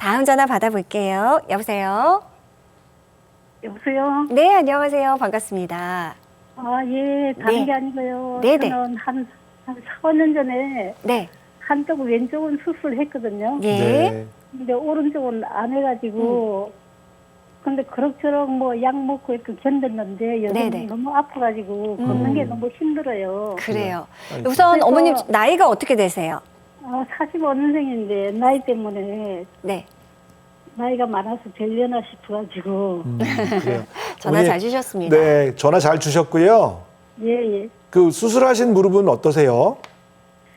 다음 전화 받아볼게요. 여보세요? 여보세요? 네, 안녕하세요. 반갑습니다. 아, 예, 다른 네. 게 아니고요. 네네. 저는 한, 한 4, 5년 전에 네. 한쪽 왼쪽은 수술했거든요. 예. 네. 근데 오른쪽은 안 해가지고, 음. 근데 그럭저럭 뭐 약 먹고 이렇게 견뎠는데 요즘 네네. 너무 아파가지고 음. 걷는 게 너무 힘들어요. 그래요. 우선 그래서- 어머님 나이가 어떻게 되세요? 아, 45년생인데 나이 때문에 네. 나이가 많아서 되려나 싶어가지고, 음, 그래요. 전화 어머니, 잘 주셨습니다. 네, 전화 잘 주셨고요. 예, 예. 그 수술하신 무릎은 어떠세요?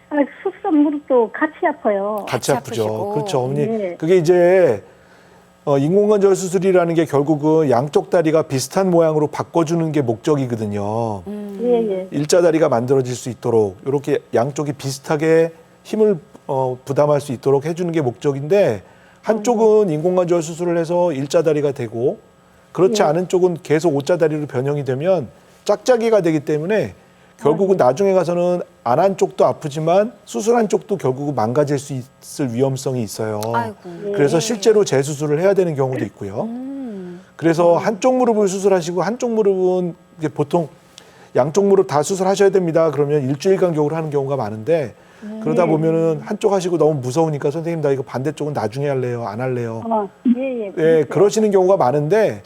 아, 수술 무릎도 같이 아파요. 같이, 같이 아프죠. 아프시고. 그렇죠, 어머니. 네. 그게 이제 어, 인공관절 수술이라는 게 결국은 양쪽 다리가 비슷한 모양으로 바꿔주는 게 목적이거든요. 음. 예, 예. 일자 다리가 만들어질 수 있도록 이렇게 양쪽이 비슷하게 힘을 어, 부담할 수 있도록 해주는 게 목적인데 한쪽은 인공관절 수술을 해서 일자 다리가 되고 그렇지 예. 않은 쪽은 계속 오자 다리로 변형이 되면 짝짝이가 되기 때문에 결국은 나중에 가서는 안 한 쪽도 아프지만 수술한 쪽도 결국은 망가질 수 있을 위험성이 있어요. 아이고. 그래서 실제로 재수술을 해야 되는 경우도 있고요. 음. 그래서 한쪽 무릎을 수술하시고 한쪽 무릎은 이게 보통 양쪽 무릎 다 수술하셔야 됩니다. 그러면 일주일 간격으로 하는 경우가 많은데 그러다 보면은 한쪽 하시고 너무 무서우니까 선생님 나 이거 반대쪽은 나중에 할래요, 안 할래요. 어, 예, 예. 예, 그러시는 경우가 많은데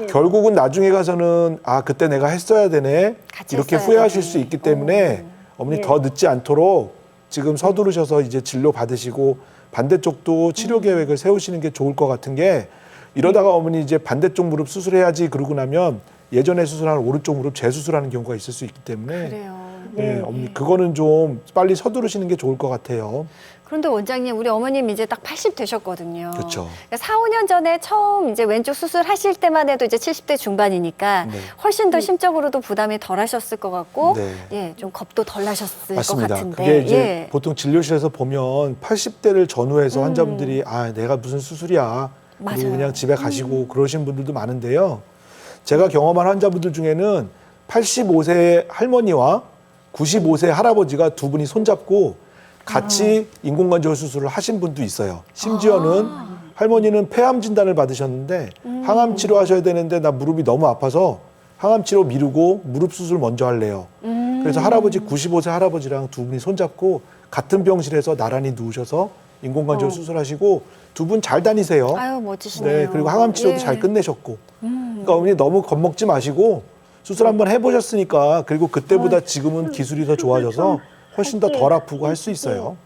예. 결국은 나중에 가서는 아 그때 내가 했어야 되네 같이 이렇게 했어야 후회하실 되네. 수 있기 때문에 어머니 예. 더 늦지 않도록 지금 서두르셔서 이제 진료 받으시고 반대쪽도 치료 계획을 세우시는 게 좋을 것 같은 게 이러다가 어머니 이제 반대쪽 무릎 수술해야지 그러고 나면 예전에 수술한 오른쪽 무릎 재수술하는 경우가 있을 수 있기 때문에 그래요. 예, 어머니 그거는 좀 빨리 서두르시는 게 좋을 것 같아요. 그런데 원장님, 우리 어머님 이제 딱 80 되셨거든요. 그렇죠. 그러니까 4, 5년 전에 처음 이제 왼쪽 수술하실 때만 해도 이제 70대 중반이니까 네. 훨씬 더 심적으로도 부담이 덜 하셨을 것 같고 네. 예, 좀 겁도 덜 나셨을 맞습니다. 것 같은데. 그게 이제 예. 보통 진료실에서 보면 80대를 전후해서 음. 환자분들이 아 내가 무슨 수술이야 맞아요. 음. 그리고 그냥 집에 가시고 그러신 분들도 많은데요. 제가 경험한 환자분들 중에는 85세 할머니와 95세 할아버지가 두 분이 손잡고 같이 아. 인공관절 수술을 하신 분도 있어요. 심지어는 할머니는 폐암 진단을 받으셨는데 음. 항암 치료하셔야 되는데 나 무릎이 너무 아파서 항암 치료 미루고 무릎 수술 먼저 할래요. 음. 그래서 할아버지 95세 할아버지랑 두 분이 손잡고 같은 병실에서 나란히 누우셔서 인공관절 어. 수술하시고 두 분 잘 다니세요. 아유, 멋지시네요. 네, 그리고 항암 치료도 예. 잘 끝내셨고. 음. 그러니까 어머니 너무 겁먹지 마시고 수술 한번 해보셨으니까 그리고 그때보다 아, 지금은 수- 기술이 더 수술 좋아져서 훨씬 더 덜 아프고 할 수 있어요.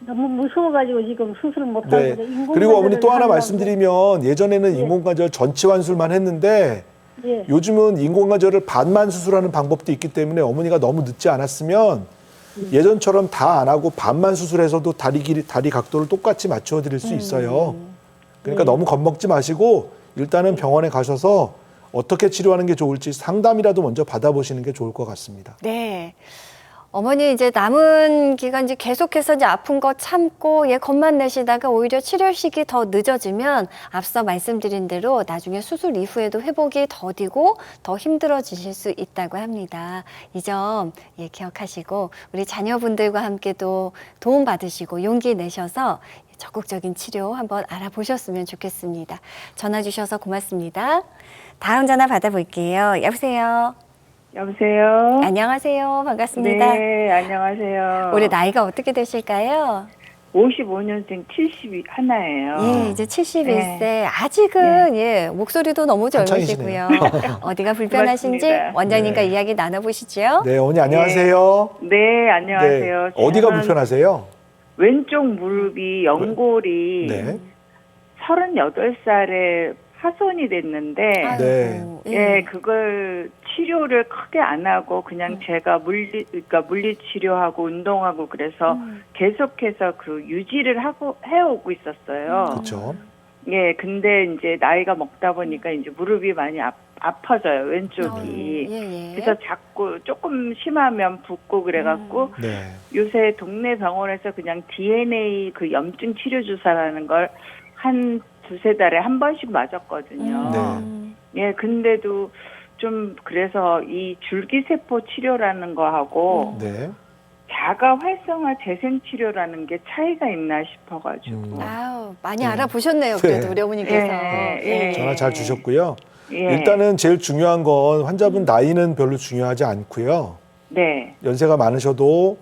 너무 무서워가지고 지금 수술을 못 하고 네. 그리고 어머니 또 하나 말씀드리면 예전에는 예. 인공관절 전치 환술만 했는데 예. 요즘은 인공관절을 반만 수술하는 방법도 있기 때문에 어머니가 너무 늦지 않았으면 음. 예전처럼 다 안 하고 반만 수술해서도 다리 길이 다리 각도를 똑같이 맞춰 드릴 수 있어요. 그러니까 네. 너무 겁먹지 마시고 일단은 병원에 가셔서 어떻게 치료하는 게 좋을지 상담이라도 먼저 받아보시는 게 좋을 것 같습니다. 네. 어머니 이제 남은 기간 이제 계속해서 이제 아픈 거 참고 예 겁만 내시다가 오히려 치료 시기 더 늦어지면 앞서 말씀드린 대로 나중에 수술 이후에도 회복이 더디고 더 힘들어지실 수 있다고 합니다. 이 점 예, 기억하시고 우리 자녀분들과 함께도 도움 받으시고 용기 내셔서 적극적인 치료 한번 알아보셨으면 좋겠습니다. 전화 주셔서 고맙습니다. 다음 전화 받아볼게요. 여보세요. 여보세요. 안녕하세요. 반갑습니다. 네, 안녕하세요. 올해 나이가 어떻게 되실까요? 55년생 70이 하나예요. 예, 이제 71세. 아직은 예, 목소리도 너무 젊으시고요. 어디가 불편하신지 고맙습니다. 원장님과 네. 이야기 나눠보시죠. 네, 어머니 안녕하세요. 네, 안녕하세요. 네, 어디가 저는 불편하세요? 왼쪽 무릎이 연골이 네. 38살에 파손이 됐는데 네. 아이고, 예, 그걸 치료를 크게 안 하고 그냥 음. 제가 물리 그러니까 물리 치료하고 운동하고 그래서 음. 계속해서 그 유지를 하고 해오고 있었어요. 그렇죠. 예, 근데 이제 나이가 먹다 보니까 이제 무릎이 많이 아, 아파져요, 왼쪽이. 어, 예, 예. 그래서 자꾸 조금 심하면 붓고 그래갖고 네. 요새 동네 병원에서 그냥 DNA 그 염증 치료 주사라는 걸한 두세 달에 한 번씩 맞았거든요. 음. 예, 근데도 좀 그래서 이 줄기세포 치료라는 거 하고 네. 자가 활성화 재생 치료라는 게 차이가 있나 싶어가지고. 음. 아유, 많이 네. 알아보셨네요. 그래도 네. 우리 어머니께서. 예, 예. 예. 전화 잘 주셨고요. 예. 일단은 제일 중요한 건 환자분 나이는 별로 중요하지 않고요. 네. 연세가 많으셔도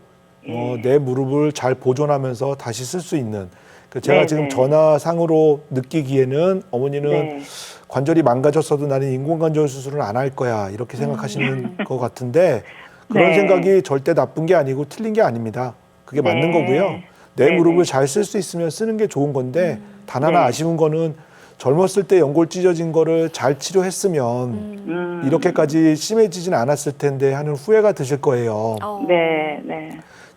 예. 어, 내 무릎을 잘 보존하면서 다시 쓸 수 있는 그 제가 네, 지금 네. 전화상으로 느끼기에는 어머니는 네. 관절이 망가졌어도 나는 인공관절 수술을 안할 거야 이렇게 생각하시는 것 같은데 그런 음. 네. 생각이 절대 나쁜 게 아니고 틀린 게 아닙니다. 그게 네. 맞는 거고요. 내 네, 무릎을 네. 잘쓸 수 있으면 쓰는 게 좋은 건데 단 하나 네. 아쉬운 거는 젊었을 때 연골 찢어진 거를 잘 치료했으면 음. 이렇게까지 심해지진 않았을 텐데 하는 후회가 드실 거예요. 어. 네, 네.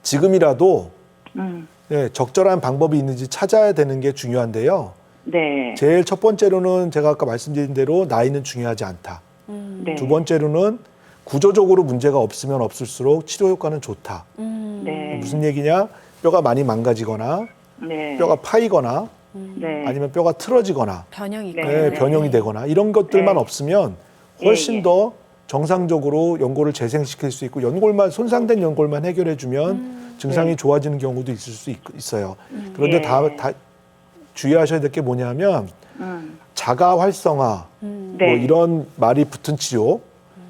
지금이라도 음. 네, 적절한 방법이 있는지 찾아야 되는 게 중요한데요. 네. 제일 첫 번째로는 제가 아까 말씀드린 대로 나이는 중요하지 않다. 음. 네. 두 번째로는 구조적으로 문제가 없으면 없을수록 치료 효과는 좋다. 음. 네. 무슨 얘기냐? 뼈가 많이 망가지거나 네. 뼈가 파이거나 네. 아니면 뼈가 틀어지거나 변형이 네. 네. 변형이 되거나 이런 것들만 네. 없으면 훨씬 예, 예. 더 정상적으로 연골을 재생시킬 수 있고 연골만 손상된 연골만 해결해 주면 음. 증상이 네. 좋아지는 경우도 있을 수 있, 어요 그런데 예. 다, 다 주의하셔야 될 게 뭐냐면 음. 자가 활성화 음. 네. 뭐 이런 말이 붙은 치료,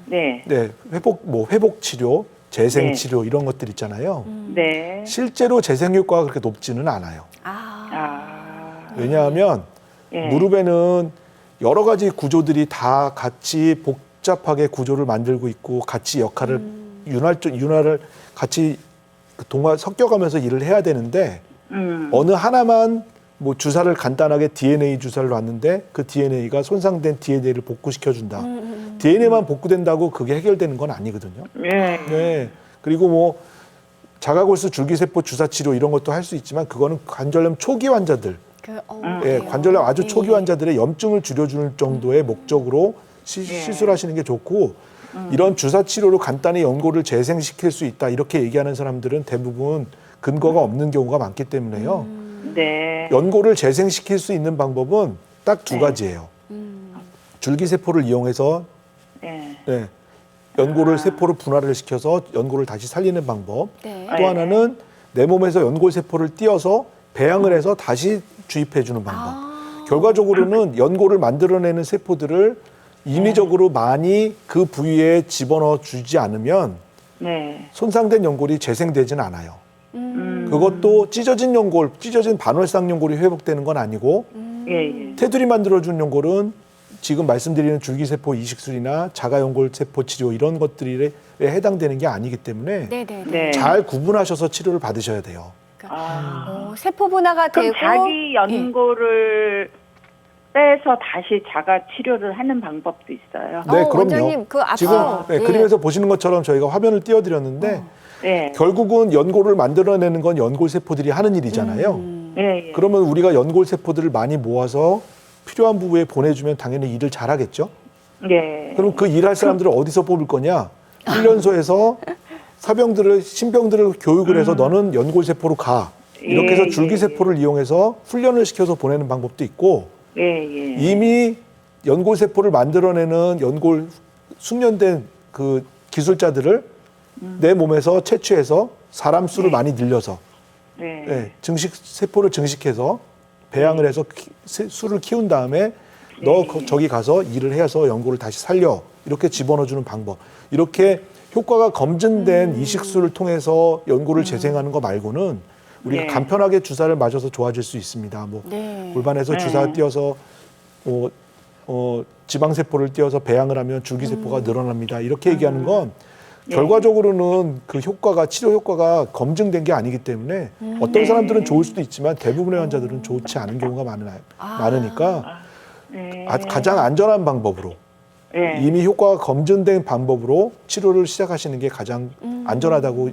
네. 네 회복 뭐 회복 치료, 재생 네. 치료 이런 것들 있잖아요. 네. 실제로 재생 효과가 그렇게 높지는 않아요. 아. 아. 왜냐하면 예. 무릎에는 여러 가지 구조들이 다 같이 복 잡하게 구조를 만들고 있고 같이 역할을 음. 윤활 윤활을 같이 그 동화 섞여가면서 일을 해야 되는데 음. 어느 하나만 뭐 주사를 간단하게 DNA 주사를 놨는데 그 DNA가 손상된 DNA를 복구시켜 준다. 음. DNA만 복구된다고 그게 해결되는 건 아니거든요. 네. 네. 그리고 뭐 자가골수 줄기세포 주사 치료 이런 것도 할 수 있지만 그거는 관절염 초기 환자들, 그, 어, 음. 예. 관절염 아주 예. 초기 환자들의 염증을 줄여주는 정도의 목적으로 시, 예. 시술하시는 게 좋고 이런 주사 치료로 간단히 연골을 재생시킬 수 있다 이렇게 얘기하는 사람들은 대부분 근거가 없는 경우가 많기 때문에요. 네. 연골을 재생시킬 수 있는 방법은 딱두 네. 가지예요. 음. 줄기세포를 이용해서 네. 예, 연골을 아. 세포를 분할을 시켜서 연골을 다시 살리는 방법. 네. 또 네. 하나는 내 몸에서 연골 세포를 띄어서 배양을 해서 다시 주입해 주는 방법. 아. 결과적으로는 연골을 만들어내는 세포들을 임의적으로 많이 그 부위에 집어넣어 주지 않으면 네. 손상된 연골이 재생되지는 않아요. 음. 그것도 찢어진 연골, 찢어진 반월상 연골이 회복되는 건 아니고 예, 예. 테두리 만들어준 연골은 지금 말씀드리는 줄기세포 이식술이나 자가연골 세포 치료 이런 것들에 해당되는 게 아니기 때문에 네네네. 네. 잘 구분하셔서 치료를 받으셔야 돼요. 아. 어, 세포 분화가 그럼 되고 자기 연골을 빼서 다시 자가 치료를 하는 방법도 있어요. 어, 네, 그럼요. 원장님, 그 앞서 지금 네, 예. 그림에서 보시는 것처럼 저희가 화면을 띄워드렸는데 네. 결국은 연골을 만들어내는 건 연골 세포들이 하는 일이잖아요. 음. 예, 예. 그러면 우리가 연골 세포들을 많이 모아서 필요한 부위에 보내주면 당연히 일을 잘하겠죠. 예. 그럼 그 일할 사람들을 어디서 뽑을 거냐? 훈련소에서 사병들을 신병들을 교육을 해서 너는 연골 세포로 가. 이렇게 해서 음. 예, 줄기 예, 세포를 이용해서 훈련을 시켜서 보내는 방법도 있고 예, 예. 이미 연골 세포를 만들어내는 연골 숙련된 그 기술자들을 내 몸에서 채취해서 사람 수를 네. 많이 늘려서 네. 예, 증식 세포를 증식해서 배양을 해서 키- 세- 수를 키운 다음에 너 거- 저기 가서 일을 해서 연골을 다시 살려. 이렇게 집어넣어주는 방법. 이렇게 효과가 검증된 이식술을 통해서 연골을 재생하는 거 말고는 우리가 네. 간편하게 주사를 맞아서 좋아질 수 있습니다. 뭐 네. 골반에서 네. 주사 띄어서 어, 어, 지방세포를 띄어서 배양을 하면 줄기세포가 늘어납니다. 이렇게 얘기하는 건 네. 결과적으로는 그 효과가 치료 효과가 검증된 게 아니기 때문에 어떤 네. 사람들은 좋을 수도 있지만 대부분의 환자들은 좋지 않은 경우가 많으나, 아. 많으니까 네. 아- 가장 안전한 방법으로 예. 이미 효과가 검증된 방법으로 치료를 시작하시는 게 가장 음. 안전하다고 어,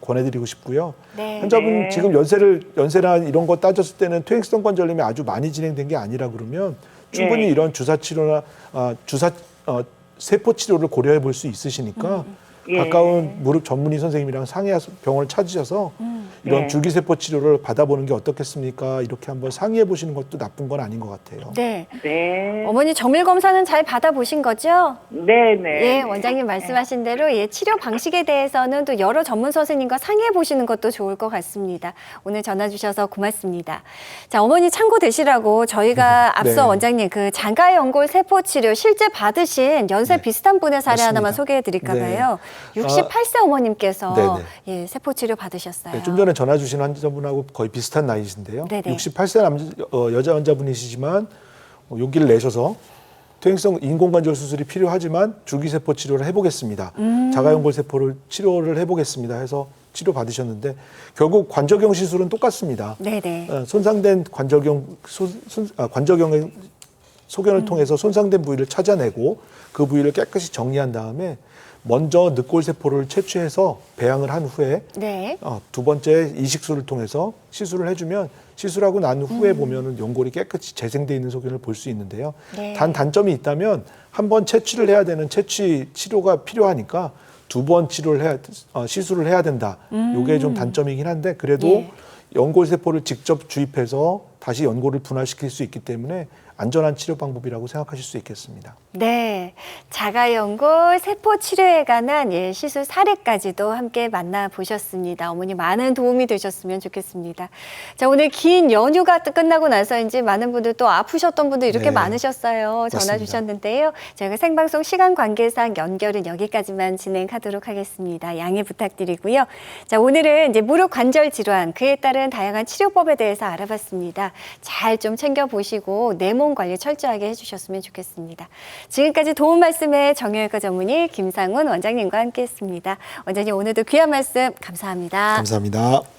권해드리고 싶고요. 네. 환자분 네. 지금 연세를 연세나 이런 거 따졌을 때는 퇴행성 관절염이 아주 많이 진행된 게 아니라 그러면 충분히 예. 이런 주사 치료나 아, 주사 어, 세포 치료를 고려해 볼 수 있으시니까 예. 가까운 무릎 전문의 선생님이랑 상의해서 병원을 찾으셔서 음. 이런 네. 줄기세포 치료를 받아보는 게 어떻겠습니까? 이렇게 한번 상의해 보시는 것도 나쁜 건 아닌 것 같아요. 네. 네. 어머니 정밀 검사는 잘 받아보신 거죠? 네, 네. 예, 원장님 말씀하신 대로 예, 치료 방식에 대해서는 또 여러 전문 선생님과 상의해 보시는 것도 좋을 것 같습니다. 오늘 전화 주셔서 고맙습니다. 자, 어머니 참고 되시라고 저희가 앞서 네. 원장님 그 장가 연골 세포 치료 실제 받으신 연세 네. 비슷한 분의 사례 맞습니다. 하나만 소개해 드릴까 네. 봐요. 68세 어머님께서 네네. 예, 세포 치료 받으셨어요. 네, 좀 전에 전화 주신 환자분하고 거의 비슷한 나이신데요. 네네. 68세 남자 어, 여자 환자분이시지만 어, 용기를 내셔서 퇴행성 인공관절 수술이 필요하지만 줄기세포 치료를 해보겠습니다. 음. 자가연골 세포를 치료를 해보겠습니다. 해서 치료 받으셨는데 결국 관절경 시술은 똑같습니다. 네네. 어, 손상된 관절경 소, 손, 아, 관절경의 음. 소견을 통해서 손상된 부위를 찾아내고 그 부위를 깨끗이 정리한 다음에 먼저 늑골 세포를 채취해서 배양을 한 후에 네. 어, 두 번째 이식술을 통해서 시술을 해주면 시술하고 난 후에 음. 보면은 연골이 깨끗이 재생돼 있는 소견을 볼 수 있는데요. 네. 단 단점이 있다면 한 번 채취를 해야 되는 채취 치료가 필요하니까 두 번 치료를 해야 어, 시술을 해야 된다. 요게 좀 단점이긴 한데 그래도 음. 예. 연골 세포를 직접 주입해서 다시 연골을 분할시킬 수 있기 때문에 안전한 치료 방법이라고 생각하실 수 있겠습니다. 네. 자가연골 세포 치료에 관한 예, 시술 사례까지도 함께 만나보셨습니다. 어머니 많은 도움이 되셨으면 좋겠습니다. 자, 오늘 긴 연휴가 끝나고 나서인지 많은 분들 또 아프셨던 분들 이렇게 네. 많으셨어요. 전화 맞습니다. 주셨는데요. 저희가 생방송 시간 관계상 연결은 여기까지만 진행하도록 하겠습니다. 양해 부탁드리고요. 자, 오늘은 이제 무릎 관절 질환, 그에 따른 다양한 치료법에 대해서 알아봤습니다. 잘 좀 챙겨보시고 내몸 관리 철저하게 해주셨으면 좋겠습니다. 지금까지 도움 말씀에 정형외과 전문의 김상훈 원장님과 함께했습니다. 원장님 오늘도 귀한 말씀 감사합니다. 감사합니다.